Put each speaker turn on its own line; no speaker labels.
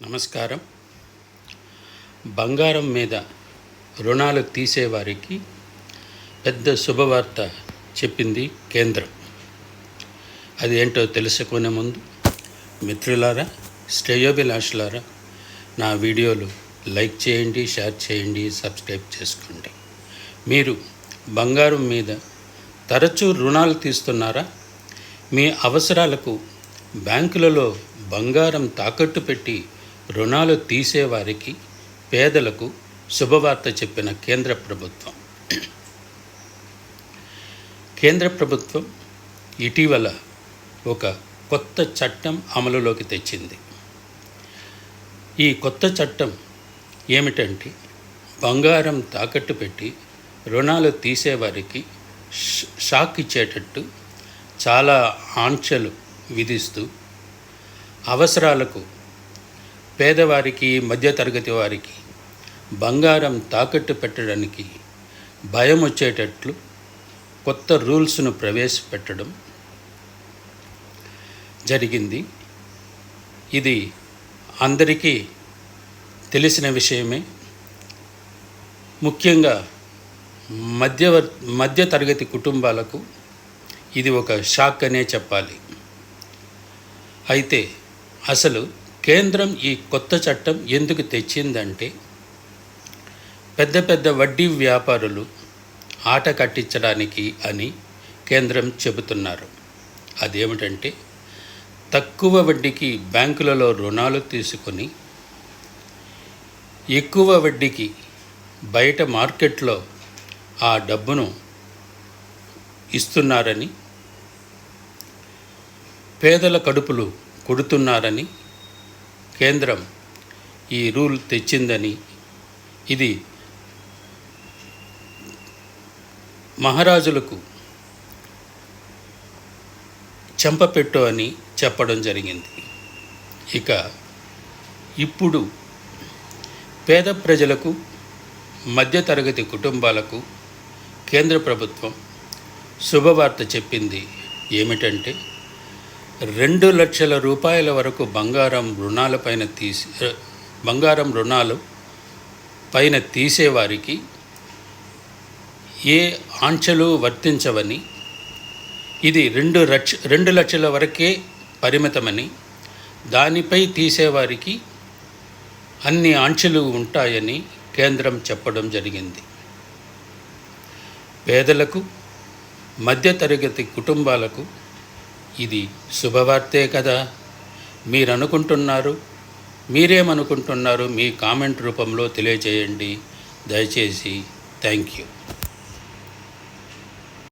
నమస్కారం. బంగారం మీద రుణాలు తీసేవారికి పెద్ద శుభవార్త చెప్పింది కేంద్రం. అది ఏంటో తెలుసుకునే ముందు మిత్రులారా శ్రేయోభిలాషులారా నా వీడియోలు లైక్ చేయండి షేర్ చేయండి సబ్స్క్రైబ్ చేసుకోండి. మీరు బంగారం మీద తరచూ రుణాలు తీస్తున్నారా? మీ అవసరాలకు బ్యాంకులలో బంగారం తాకట్టు పెట్టి రుణాలు తీసేవారికి పేదలకు శుభవార్త చెప్పిన కేంద్ర ప్రభుత్వం. కేంద్ర ప్రభుత్వం ఇటీవల ఒక కొత్త చట్టం అమలులోకి తెచ్చింది. ఈ కొత్త చట్టం ఏమిటంటే బంగారం తాకట్టు పెట్టి రుణాలు తీసేవారికి షాక్ ఇచ్చేటట్టు చాలా ఆంక్షలు విధిస్తూ అవసరాలకు పేదవారికి మధ్యతరగతి వారికి బంగారం తాకట్టు పెట్టడానికి భయం వచ్చేటట్లు కొత్త రూల్స్ను ప్రవేశపెట్టడం జరిగింది. ఇది అందరికీ తెలిసిన విషయమే. ముఖ్యంగా మధ్యవర్ మధ్యతరగతి కుటుంబాలకు ఇది ఒక షాక్ అనే చెప్పాలి. అయితే అసలు కేంద్రం ఈ కొత్త చట్టం ఎందుకు తెచ్చిందంటే పెద్ద పెద్ద వడ్డీ వ్యాపారులు ఆట కట్టించడానికి అని కేంద్రం చెబుతున్నారు. అదేమిటంటే తక్కువ వడ్డీకి బ్యాంకులలో రుణాలు తీసుకొని ఎక్కువ వడ్డీకి బయట మార్కెట్లో ఆ డబ్బును ఇస్తున్నారని పేదల కడుపులు కొడుతున్నారని కేంద్రం ఈ రూల్ తెచ్చిందని ఇది మహారాజులకు చెంపపెట్టు అని చెప్పడం జరిగింది. ఇక ఇప్పుడు పేద ప్రజలకు మధ్యతరగతి కుటుంబాలకు కేంద్ర ప్రభుత్వం శుభవార్త చెప్పింది ఏమిటంటే రెండు లక్షల రూపాయల వరకు బంగారం రుణాలపైన తీసి బంగారం రుణాలు పైన తీసేవారికి ఏ ఆంక్షలు వర్తించవని ఇది రెండు లక్ష రెండు లక్షల వరకే పరిమితమని దానిపై తీసేవారికి అన్ని ఆంక్షలు ఉంటాయని కేంద్రం చెప్పడం జరిగింది. పేదలకు మధ్యతరగతి కుటుంబాలకు ఇది శుభవార్తే కదా. మీరనుకుంటున్నారు మీరేమనుకుంటున్నారు మీ కామెంట్ రూపంలో తెలియజేయండి. దయచేసి థ్యాంక్ యూ.